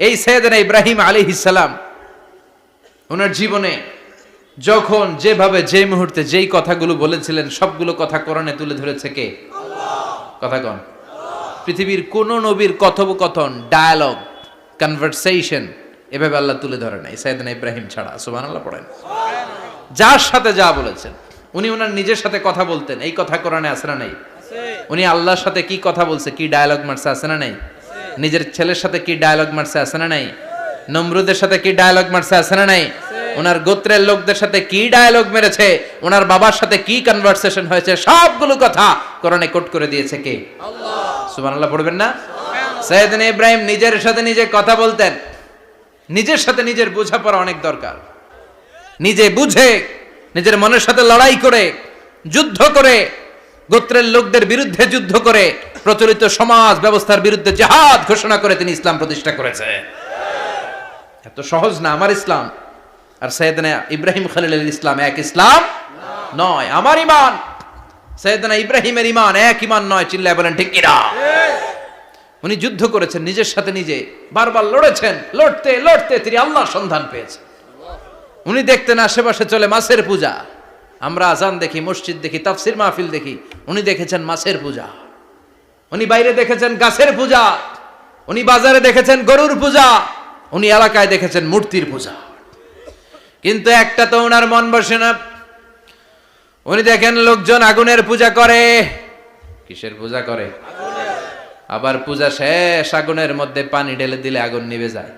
এই সৈয়দনা ইব্রাহিম আলী ইসালাম ওনার জীবনে যখন যেভাবে যে মুহূর্তে যেই কথাগুলো বলেছিলেন সবগুলো কথা কোরআনে তুলে ধরেছে কে? কথা কন? পৃথিবীর কোন নবীর কথোপকথন ডায়ালগ কনভারসেশন এভাবে আল্লাহ তুলে ধরে নাই সাইদানা ইব্রাহিম ছাড়া সুবান আল্লাহ পড়েন যার সাথে যা বলেছেন উনি ওনার নিজের সাথে কথা বলতেন এই কথা কোরআনে আছে না নাই? উনি আল্লাহর সাথে কি কথা বলছে কি ডায়ালগ মারছে আছে না নাই? নিজের ছেলের সাথে কি ডায়ালগ মারছে আছে না নাই? নমরুদের সাথে কি ডায়ালগ মারছে আছে না নাই? ওনার গোত্রের লোকদের সাথে কি ডায়ালগ মেরেছে? ওনার বাবার সাথে কি কনভারসেশন হয়েছে? সবগুলো কথা কোরআনে কোট করে দিয়েছে কে? সুবহানাল্লাহ পড়বেন না? সৈয়দিন ইব্রাহিম নিজের সাথে নিজে কথা বলতেন। নিজের সাথে নিজের বোঝাপড়া অনেক দরকার। নিজে বুঝে নিজের মনের সাথে লড়াই করে যুদ্ধ করে গোত্রের লোকদের বিরুদ্ধে যুদ্ধ করে প্রচলিত সমাজ ব্যবস্থার বিরুদ্ধে জাহাদ ঘোষণা করে তিনি ইসলাম প্রতিষ্ঠা করেছে। এত সহজ না, আমার ইসলাম। আর সৈয়দনা ইব্রাহিম খালিল ইসলাম এক ইসলাম নয়, আমার ইমান সৈয়দনা ইব্রাহিমের ইমান এক ইমান নয়, চিল্লায় বলেন, ঠিক কিনা? উনি যুদ্ধ করেছেন, নিজের সাথে নিজে। বারবার লড়েছেন, লড়তে লড়তে তিনি আল্লাহর সন্ধান পেয়েছেন। উনি দেখতেন আশেপাশে চলে মাছের পূজা। আমরা আজান দেখি, মসজিদ দেখি, তাফসির মাহফিল দেখি, উনি দেখেছেন মাছের পূজা। উনি বাইরে দেখেছেন গাছের পূজা। উনি বাজারে দেখেছেন গরুর পূজা। উনি এলাকায় দেখেছেন মূর্তির পূজা। কিন্তু একটা তো ওনার মন বসে না। উনি দেখেন লোকজন আগুনের পূজা করে। কিসের পূজা করে? আবার পূজা শেষ, আগুনের মধ্যে পানি ঢেলে দিলে আগুন নিভে যায়।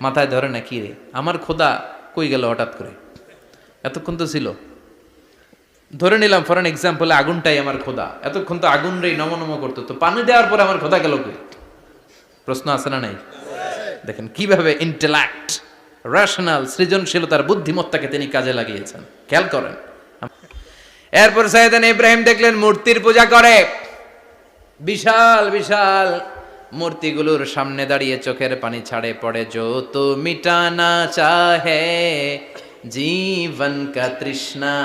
মাথায় ধরে না, কি রে? আমার খোদা কই গেল হঠাৎ করে? এতক্ষণ তো ছিল। ধরে নিলাম ফর এক্সাম্পল আগুনটাই আমার খোদা। এতক্ষণ তো আগুন রে নম নম করতো। তো পানি দেওয়ার পরে আমার খোদা গেল কই? প্রশ্ন আছে না নাই? দেখেন, কীভাবে ইন্টেলাক্ট রেশনাল সৃজনশীলতার বুদ্ধিমত্তাকে তিনি কাজে লাগিয়েছেন। খেয়াল করেন। এরপর সাইদান ইব্রাহিম দেখলেন, মূর্তির পূজা করে। বিশাল বিশাল মূর্তিগুলোর সামনে দাঁড়িয়ে চোখের পানি ছাড়ে পড়ে, যো তো মিটানা চাহে, জীবন কা তৃষ্ণা।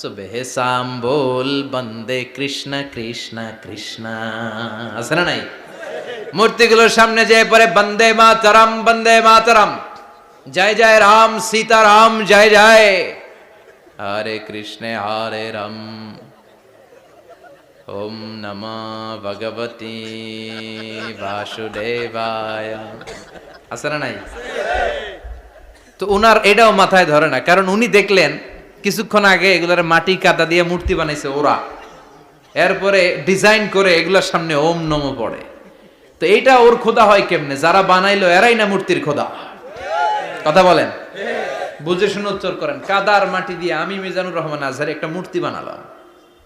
সুবেহ শাম বল বন্দে কৃষ্ণ কৃষ্ণ কৃষ্ণ। আছে না নাই? মূর্তিগুলোর সামনে যে পরে বন্দে মাতরম বন্দে মাতরম। জয় জয় রাম সীতারাম, জয় জয়। হরে কৃষ্ণ, হরে রাম। ওম নম ভগবতী বাসুদেবায়। আছে না নাই? তো উনার এটাও মাথায় ধরে না, কারণ উনি দেখলেন কিছুক্ষণ আগে এগুলোর মাটি কাদা দিয়ে মূর্তি বানাইছে ওরা। এরপরে ডিজাইন করে এগুলোর সামনে ওম নম পড়ে। তো এইটা ওর খোদা হয় কেমনে? যারা বানাইলো এরাই না মূর্তির খোদা। কথা বলেন? বুঝে শুনে উত্তর করেন। কাদার মাটি দিয়ে আমি মিজানুর রহমান আজহার একটা মূর্তি বানালাম।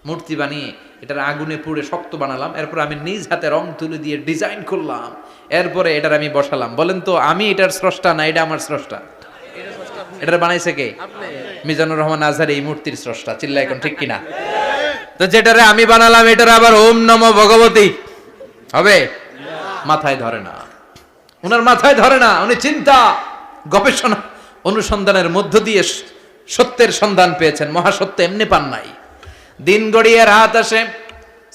মূর্তি বানিয়ে এটার আগুনে পুড়ে শক্ত বানালাম। এরপর আমি নিজ হাতে রং তুলে দিয়ে ডিজাইন করলাম। এরপরে এটার আমি বসালাম। বলেন তো, আমি এটার স্রষ্টা না, এটা আমার স্রষ্টা? এটার বানাইছে কে? মিজানুর রহমান আজহার এই মূর্তির স্রষ্টা চিল্লা এখন ঠিক কিনা? তো যেটারে আমি বানালাম, এটার আবার ওম নম ভগবতী। হবে? মাথায় ধরে না। ওনার মাথায় ধরে না, উনি চিন্তা, গবেষণা, অনুসন্ধানের মধ্য দিয়ে সত্যের সন্ধান পেয়েছেন। মহাসত্য এমনি পান নাই। দিন গড়িয়ে রাত আসে,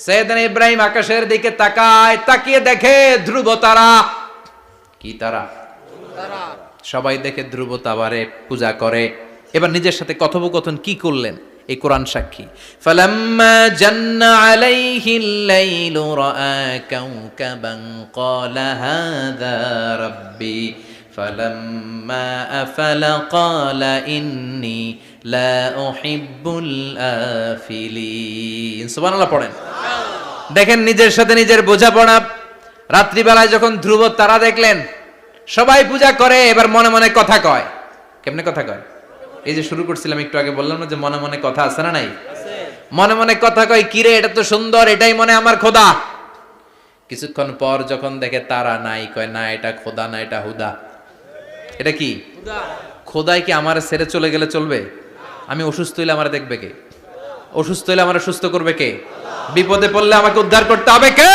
সৈয়দান ইব্রাহিম আকাশের দিকে তাকায়, তাকিয়ে দেখে ধ্রুব তারা। কি তারা? সবাই দেখে ধ্রুব তাবারে পূজা করে। এবার নিজের সাথে কথোপকথন কি করলেন? এই কোরআন সাক্ষী। পড়েন। দেখেন নিজের সাথে নিজের বোঝাপড়া। রাত্রিবেলায় যখন ধ্রুব তারা দেখলেন সবাই পূজা করে এবার মনে মনে কথা কয়। কেমনে কথা কয়? এই যে শুরু করছিলাম একটু আগে বললাম না যে মনে মনে কথা আছে না নাই? মনে মনে কথা কয় কিরে এটা তো সুন্দর এটাই মনে আমার খোদা। কিছুক্ষণ পর যখন দেখে তারা নাই কয় না এটা খোদা না এটা হুদা। এটা কি? খোদাই কি আমার ছেড়ে চলে গেলে চলবে? আমি অসুস্থ হইলে আমার দেখবে কে? অসুস্থ হইলে আমার সুস্থ করবে কে? বিপদে পড়লে আমাকে উদ্ধার করতে হবে কে?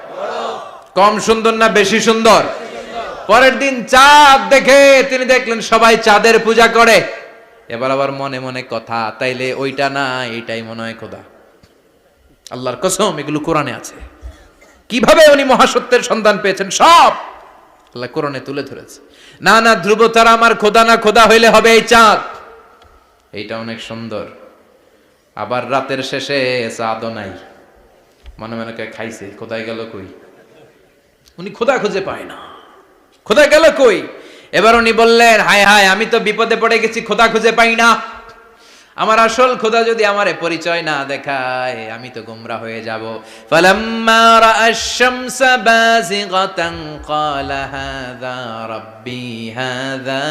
কম সুন্দর না বেশি সুন্দর? পরের দিন চাঁদ দেখে তিনি দেখলেন সবাই চাঁদের পূজা করে। এবার আবার মনে মনে কথা, তাইলে ওইটা না এটাই মনে হয় খোদা। আল্লাহর কসম, এগুলো কোরআনে আছে। কীভাবে উনি মহাসত্যের সন্ধান পেয়েছেন? সব আল্লাহ কোরআনে তুলে ধরেছে। না না ধ্রুব তারা আমার খোদা না, খোদা হইলে হবে এই চাঁদ। এইটা অনেক সুন্দর। আবার রাতের শেষে চাঁদও নাই। মনে মনে খাইছে কোথায় গেল কই? উনি খোদা খুঁজে পায় না খোদা গেল কই এবার উনি বললেন হায় হায় আমি তো বিপদে পড়ে গেছি খোদা খুঁজে পাই না আমার আসল খোদা যদি আমারে পরিচয় না দেখায় আমি তো গুমরা হয়ে যাব ফালাম্মা রাআশ শামসা বাযিগাতান ক্বালা হাযা রাব্বি হাযা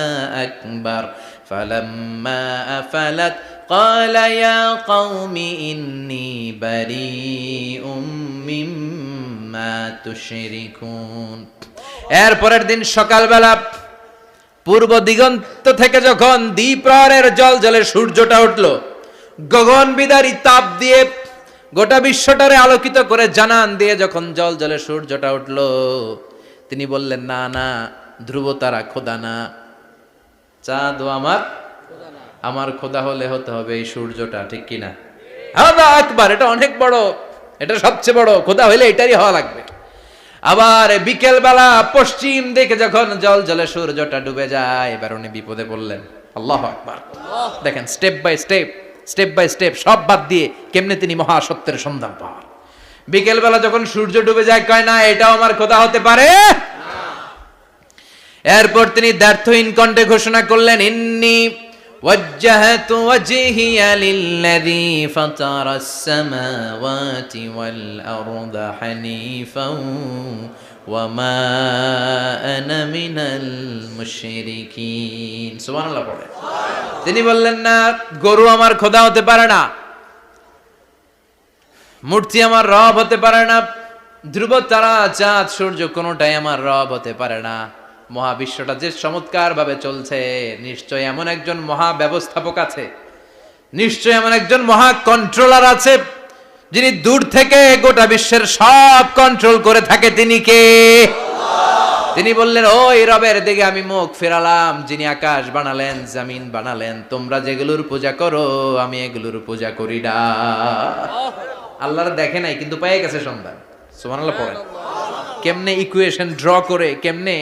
আকবার ফালাম্মা আফালাত قال يا قوم إني بريء مما تشركون এরপরের দিন সকালবেলা পূর্ব দিগন্ত থেকে যখন দ্বীপ্রহরের জল জলে সূর্যটা উঠল, গগন বিদারী তাপ দিয়ে গোটা বিশ্বটারে আলোকিত করে জানান দিয়ে যখন জল জলে সূর্যটা উঠল, তিনি বললেন, না না ধ্রুব তারা খোদা না। চাঁদ আমার আমার খোদা হলে হতে হবে এই সূর্যটা, ঠিক কিনা? হাদা আকবার, এটা অনেক বড় এটা সবচেয়ে বড় খোদা হইলে এটারই হওয়া লাগবে। আবার বিকেল বেলা পশ্চিম দিকে যখন জল জলে সূর্যটা ডুবে যায়, এবার উনি বিপদে পড়লেন। আল্লাহ আকবার। দেখেন step by step step by step সব বাদ দিয়ে কেমনে তিনি মহাসত্যের সন্ধান পান। বিকেল বেলা যখন সূর্য ডুবে যায়, কয়, না, এটাও আমার খোদা হতে পারে। এরপর তিনি ব্যর্থহীন কণ্ঠে ঘোষণা করলেন, ইন্নি وجهت وجهي للذي فطر السماوات والأرض حنيفا وما أنا من المشركين سبحان الله পড়ে তিনি বললেন না গরু আমার খোদা হতে পারে না মূর্তি আমার রব হতে পারে না ধ্রুব তারা চাঁদ সূর্য কোনোটাই আমার রব হতে পারে না মহাবিশ্বটা যে চমৎকার ভাবে চলছে, নিশ্চয় এমন একজন মহা ব্যবস্থাপক আছে, নিশ্চয় এমন একজন মহা কন্ট্রোলার আছে, যিনি দূর থেকে গোটা বিশ্বের সব কন্ট্রোল করে থাকে। তিনি কে? তিনি বললেন, ওই রবের দিকে আমি মুখ ফেরালাম, যিনি আকাশ বানালেন, জামিন বানালেন। তোমরা যেগুলোর পূজা করো, আমি এগুলোর পূজা করি না। আল্লাহর দেখে নাই, কিন্তু পেয়ে গেছে সন্তান সুবহানাল্লাহ, পড়েন। কেমনে ইকুয়েশন ড্র করে, কেমনে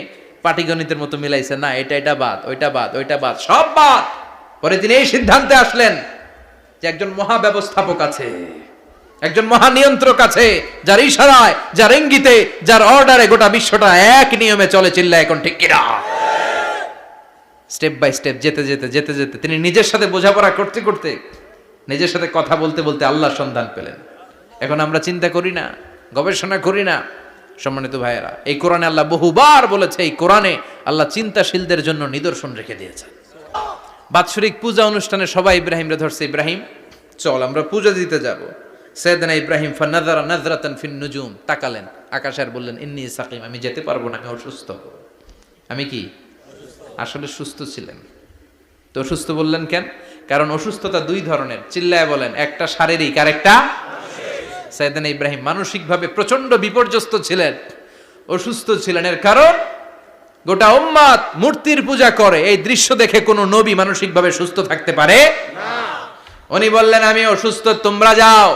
পাটিগণিতের মতো মিলাইছে, না, এটা এটা বাদ, ওইটা বাদ ওইটা বাদ, সব বাদ। পরে তিনি এই সিদ্ধান্তে আসলেন যে একজন মহা ব্যবস্থাপক আছে, একজন মহা নিয়ন্ত্রক আছে, যার ইশারায়, যার ইঙ্গিতে, যার অর্ডারে গোটা বিশ্বটা এক নিয়মে চলে চিল্লা এখন ঠিক কিনা? স্টেপ বাই স্টেপ, যেতে যেতে যেতে যেতে, তিনি নিজের সাথে বোঝাপড়া করতে করতে, নিজের সাথে কথা বলতে বলতে আল্লাহ সন্ধান পেলেন। এখন আমরা চিন্তা করি না, গবেষণা করি না সম্মানিত ভাইয়েরা, এই কোরআনে আল্লাহ বহুবার বলেছে, এই কোরআনে আল্লাহ চিন্তাশীলদের জন্য নিদর্শন রেখে দিয়েছেন। বাৎসরিক পূজা অনুষ্ঠানে সবাই ইব্রাহিম রে ধরছে, ইব্রাহিম, চল আমরা পূজা দিতে যাব। সৈয়দনা ইব্রাহিম ফানাদারা নাজরাতান ফিন নুজুম, তাকালেন। আকাশের বললেন, ইন্নি সাকিম, আমি যেতে পারব না আমি অসুস্থ আমি কি? আসলে সুস্থ ছিলেন। তো অসুস্থ বললেন কেন? কারণ অসুস্থতা দুই ধরনের, চিল্লায় বলেন, একটা শারীরিক আর একটা সাইদান ইব্রাহিম মানসিকভাবে প্রচণ্ড বিপর্যস্ত ছিলেন অসুস্থ ছিলেন। এর কারণ গোটা উম্মাদ মূর্তির পূজা করে এই দৃশ্য দেখে কোনো নবী মানসিকভাবে সুস্থ থাকতে পারে? উনি বললেন আমি অসুস্থ তোমরা যাও।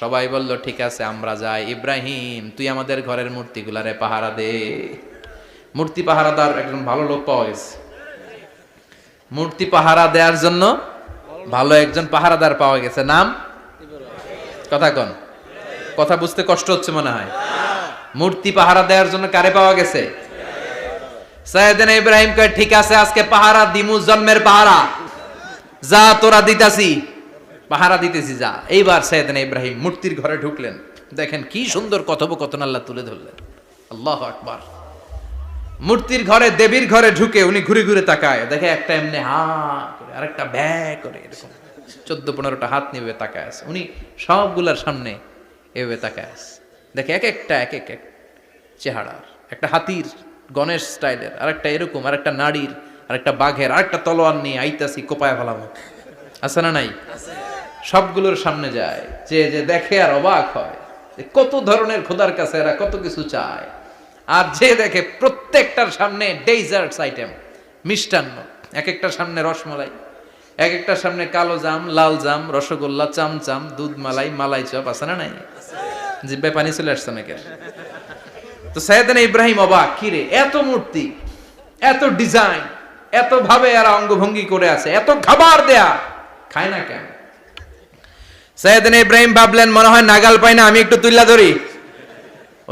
সবাই বলল ঠিক আছে আমরা যাই। ইব্রাহিম তুই আমাদের ঘরের মূর্তিগুলারে পাহারা দে। মূর্তি পাহারাদার একজন ভালো লোক পাওয়া গেছে। মূর্তি পাহারা দেওয়ার জন্য ভালো একজন পাহারাদার পাওয়া গেছে। নাম? কথা কন। কথা বুঝতে কষ্ট হচ্ছে মনে হয়। মূর্তি পাহারা দেওয়ার জন্য কারে পাওয়া গেছে? সাইয়েদিন ইব্রাহিম কয়, ঠিক আছে, আজকে পাহারা দিমু জন্মের পাহারা। যা তোরা দিতাছি। পাহারা দিতেছি যা। এইবার সাইয়েদিন ইব্রাহিম মূর্তির ঘরে ঢুকলেন। দেখেন কি সুন্দর কথোপকথন আল্লাহ তুলে ধরলেন। আল্লাহ আকবার। মূর্তির ঘরে, দেবীর ঘরে ঢুকে উনি ঘুরে ঘুরে তাকায়। দেখে একটা এমনি হা করে, আরেকটা ব্যা করে এরকম। চোদ্দ পনেরোটা হাত নিয়ে তাকায় আছে। উনি সবগুলার সামনে এভাবে তাকায় আছে দেখে এক একটা এক এক চেহারার, একটা হাতির, গণেশ স্টাইলের আর একটা এরকম আর একটা নারীর আর একটা বাঘের আর একটা তলোয়ার নিয়ে আইতাছি কোপায় ফেলামো আছে না নাই? সবগুলোর সামনে যায়, যে যে দেখে আর অবাক হয় কত ধরনের খোদার কাছে এরা কত কিছু চায়। আর যে দেখে প্রত্যেকটার সামনে ডেজার্টস আইটেম মিষ্টান্ন এক একটার সামনে রসমলাই। এক একটা সামনে কালো জাম, লাল জাম, রসগোল্লা, চামচাম, দুধ মালাই মালাই চপ আছে না নাই? জিব্বায় পানি চলে আসছে নাকি তো সৈয়দানা ইব্রাহিম অবাক কিরে এত মূর্তি, এত ডিজাইন এত ভাবে এরা অঙ্গভঙ্গি করে আছে, এত খাবার দেয়া, খায় না কেন? সৈয়দানা ইব্রাহিম ভাবলেন, মনে হয় নাগাল পাই না, আমি একটু তুল্লা ধরি।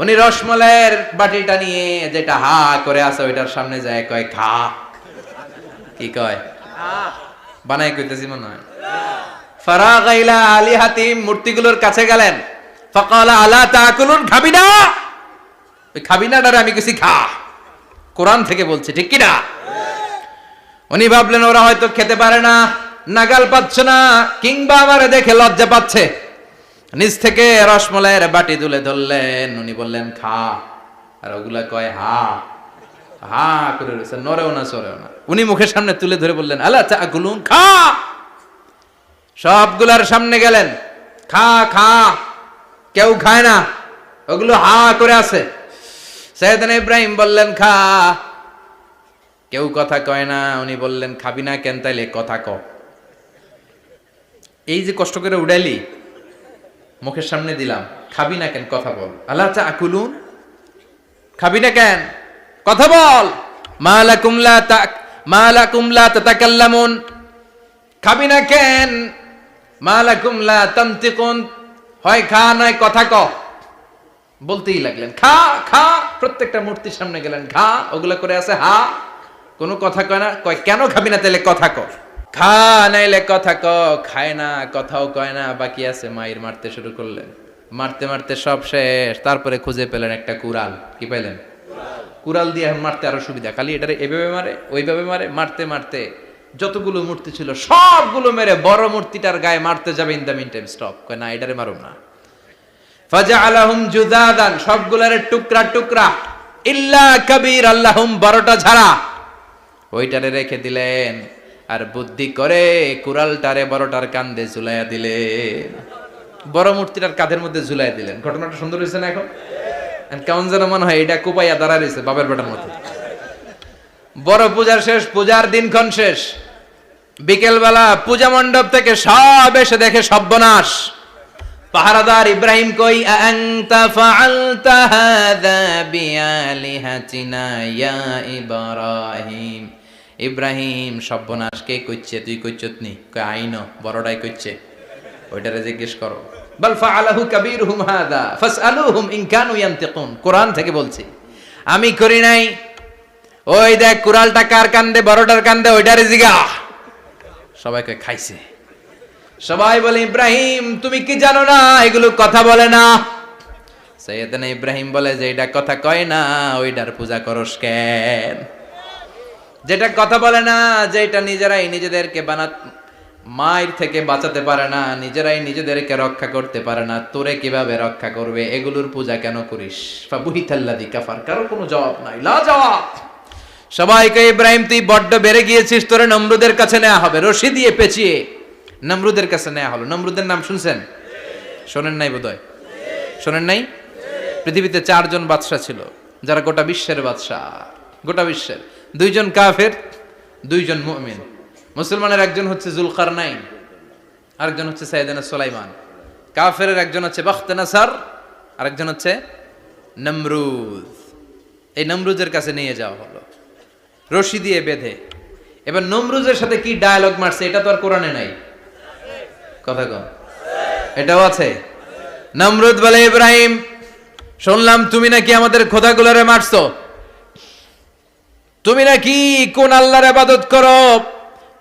উনি রসমলাইয়ের বাটিটা নিয়ে যেটা হা করে আছে, ওইটার সামনে যায়, কয়, খা। কি কয়? বানাই কইতেছি মনে হয়। ফারাগ ইলা আলিহাতিম মূর্তিগুলোর কাছে গেলেন। ফাকালা, আলা তাকুলুন খাবি না ওই খাবি না আমি কিছু খা। কোরআন থেকে বলছে, ঠিক কি না উনি ভাবলেন, ওরা হয়তো খেতে পারে না, নাগাল পাচ্ছে না, কিংবা আমারে দেখে লজ্জা পাচ্ছে। নিজ থেকে রসমলাইয়ের বাটি তুলে ধরলেন। উনি বললেন, খা। আর ওগুলা কয়, হা। হা করে রয়েছে নরেও না, সরেও না। উনি মুখের সামনে তুলে ধরে বললেন আল্লাহ চা গুলুন খা! সবগুলার সামনে গেলেন, খা খা। কেউ খায় না, ওগুলো হা করে আছে। সৈয়দান ইব্রাহিম বললেন, খা। কেউ কথা কয় না, উনি বললেন, খাবি না কেন তাইলে কথা ক। এই যে কষ্ট করে উড়াইলি, মুখের সামনে দিলাম, খাবি না কেন, কথা বল। আল্লাহ চা আকুলুন খাবি না কেন? কথা বল। মালাকুম লা তাক মালাকুম লা তাতাকাল্লামুন। খাবি না কেন? মালাকুম লা তানতিকুন। হয় খা, নয় কথা ক। বলতেই লাগলেন, খা খা। প্রত্যেকটা মূর্তির সামনে গেলেন, খা। ওগুলা করে আছে, হা। কোনো কথা কয় না, কয়, কেন খাবি না তাহলে কথা ক। খা, নাইলে কথা ক। খায় না, কথাও কয় না, বাকি আছে, মায়ের মারতে শুরু করলেন। মারতে মারতে সব শেষ। তারপরে খুঁজে পেলেন একটা কুড়াল। কি পাইলেন কুড়াল দিয়ে মারতে আরও সুবিধা। খালি এটারে এভাবে মারে, ওইভাবে মারে, মারতে মারতে যতগুলো মূর্তি ছিল, সবগুলো মেরে বড় মূর্তিটার গায়ে মারতে যাবে in the meantime stop কয়, না, এটারে মারুম না। ফাজা আলাহুম জুদাদান সবগুলার টুকরা টুকরা। ইল্লা কবির আল্লাহুম, বারোটা ঝাড়া। ওইটারে রেখে দিলেন। আর বুদ্ধি করে কুড়ালটারে বড়টার কান্দে ঝুলাইয়া দিলেন। বড় মূর্তিটার কাঁধের মধ্যে ঝুলাই দিলেন। ঘটনাটা সুন্দর হয়েছে না এখন? কেমন যেন মনে হয় এটা কুপাইয়া দাঁড়া রয়েছে বাবার বেটার মতো। বড় পূজার শেষ, পূজার দিনক্ষণ শেষ। বিকেলবেলা পূজা মণ্ডপ থেকে সব এসে দেখে সর্বনাশ। পাহারাদার ইব্রাহিম কই আনতা ফাআলতা হাযা বিআলিহাতিনা ইয়া ইব্রাহিম? ইব্রাহিম, সর্বনাশ, কে কইছে তুই কইছত নি? কই, আইনো, বড়টাই কইছে ওইটারে জিজ্ঞেস করো। বাল ফাআলাহু কাবীরুহুম হাযা, ফাসআলুহুম ইন কানু ইয়ানতিকুন। কোরআন থেকে বলছি, আমি করি নাই। ওই দেখ কুরালটা কার কান্দে, বড়টার কান্দে, ওইটারে জিগা। সবাইকে খাইছে। সবাই বলে, ইব্রাহিম, তুমি কি জানো না? এগুলো কথা বলে না। সৈয়দনা ইব্রাহিম বলে, যে এটা কথা কয় না, ওইটার পূজা করস কেন? যেটা কথা বলে না, যেটা নিজেরাই নিজেদেরকে বানা মায়ের থেকে বাঁচাতে পারে না, নিজেরাই নিজেদেরকে রক্ষা করতে পারে না, তোরে কীভাবে রক্ষা করবে? এগুলোর পূজা কেন করিস? কাফার কারও কোনো জবাব নাই লা সবাইকে ইব্রাহিম, তুই বড্ড বেড়ে গিয়েছিস, তোরে নমরুদের কাছে নেওয়া হবে, রশি দিয়ে পেঁচিয়ে। নমরুদের কাছে নেওয়া হলো। নমরুদের নাম শুনছেন? শোনেন নাই বোধহয়? শোনেন নাই? পৃথিবীতে চারজন বাদশা ছিল, যারা গোটা বিশ্বের বাদশাহ। গোটা বিশ্বের। দুইজন কাফের, দুইজন মুমিন। মুসলমানের একজন হচ্ছে জুলকার নাইন আরেকজন হচ্ছে সাইদানা সোলাইমান। কাফের একজন হচ্ছে বখতনাসার, আরেকজন হচ্ছে নমরুদ এই নমরুজের কাছে নিয়ে যাওয়া হলো। রশি দিয়ে বেঁধে। এবার নমরুজের সাথে কি ডায়ালগ মারছে, এটা তো আর কোরআনে নাই। কথা কম। এটাও আছে। নমরুদ বলে, ইব্রাহিম, শুনলাম তুমি নাকি আমাদের খোদাগুলারে মারছো। তুমি নাকি কোন আল্লাহর আবাদত করো?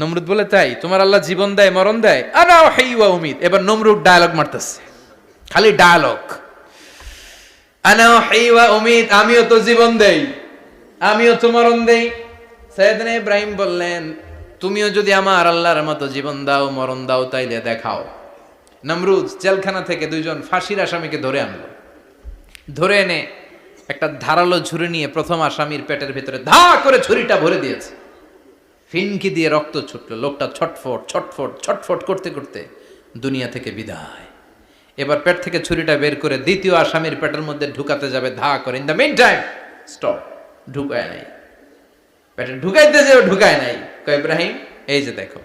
নমরুদ বলে, তাই, তোমার আল্লাহ জীবন দেয়, মরণ দেয়? আনা হাইওয়া উমিদ এবার নমরুদ ডায়ালগ মারতেছে। খালি ডায়ালগ আনা হাইওয়া উমিদ আমিও তো জীবন দেই, আমিও তো মরণ দেই। সৈয়দনা ইব্রাহিম বললেন, তুমিও যদি আমার আল্লাহর মতো জীবন দাও, মরণ দাও, তাইলে দেখাও। নমরুদ জেলখানা থেকে দুইজন ফাঁসির আসামিকে ধরে আনলো। ধরে এনে একটা ধারালো ছুরি নিয়ে প্রথম আসামির পেটের ভিতরে ধা করে ছুরিটা ভরে দিয়েছে। ফিনকি দিয়ে রক্ত ছুটলো। লোকটা ছটফট ছটফট ছটফট করতে করতে দুনিয়া থেকে বিদায়। এবার পেট থেকে ছুরিটা বের করে দ্বিতীয় আসামির পেটের মধ্যে ঢুকাতে যাবে, ধা করে। In the meantime stop ঢুকায় নাই। পেটে ঢুকাইতে যেও, ঢুকায় নাই। কয়, ইব্রাহিম, এই যে দেখো,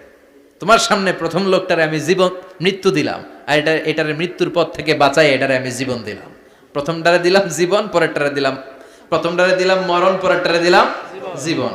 তোমার সামনে প্রথম লোকটারে আমি জীবন, মৃত্যু দিলাম, আর এটা, এটারে মৃত্যুর পথ থেকে বাঁচাই, এটারে আমি জীবন দিলাম। প্রথমটারে দিলাম জীবন, পরেরটারে দিলাম, প্রথমটারে দিলাম মরণ, পরেরটারে দিলাম জীবন।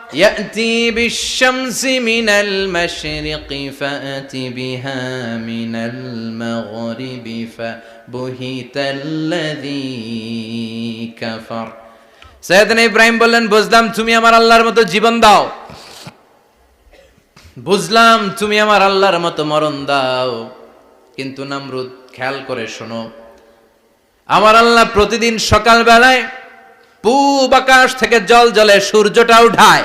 يأتي بالشمس من المشرق فأت بها من المغرب فبهت الذي كفر সৈয়দনা ইব্রাহিম বললেন বুঝলাম তুমি আমার আল্লাহর মতো জীবন দাও বুঝলাম তুমি আমার আল্লাহর মতো মরণ দাও কিন্তু নামরুদ খেয়াল করে শোনো আমার আল্লাহ প্রতিদিন সকাল বেলায় পূব আকাশ থেকে জল জলে সূর্যটা উঠায়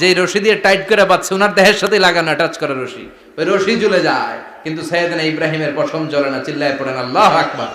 যে রশি দিয়ে টাইট করে পাচ্ছে ওনার দেহের সাথে লাগানো টাচ করা রশি। ওই রশি জ্বলে যায়, কিন্তু সৈয়দনা ইব্রাহিমের পশম জ্বলে না, চিল্লায় পড়েন, আল্লাহ আকবার।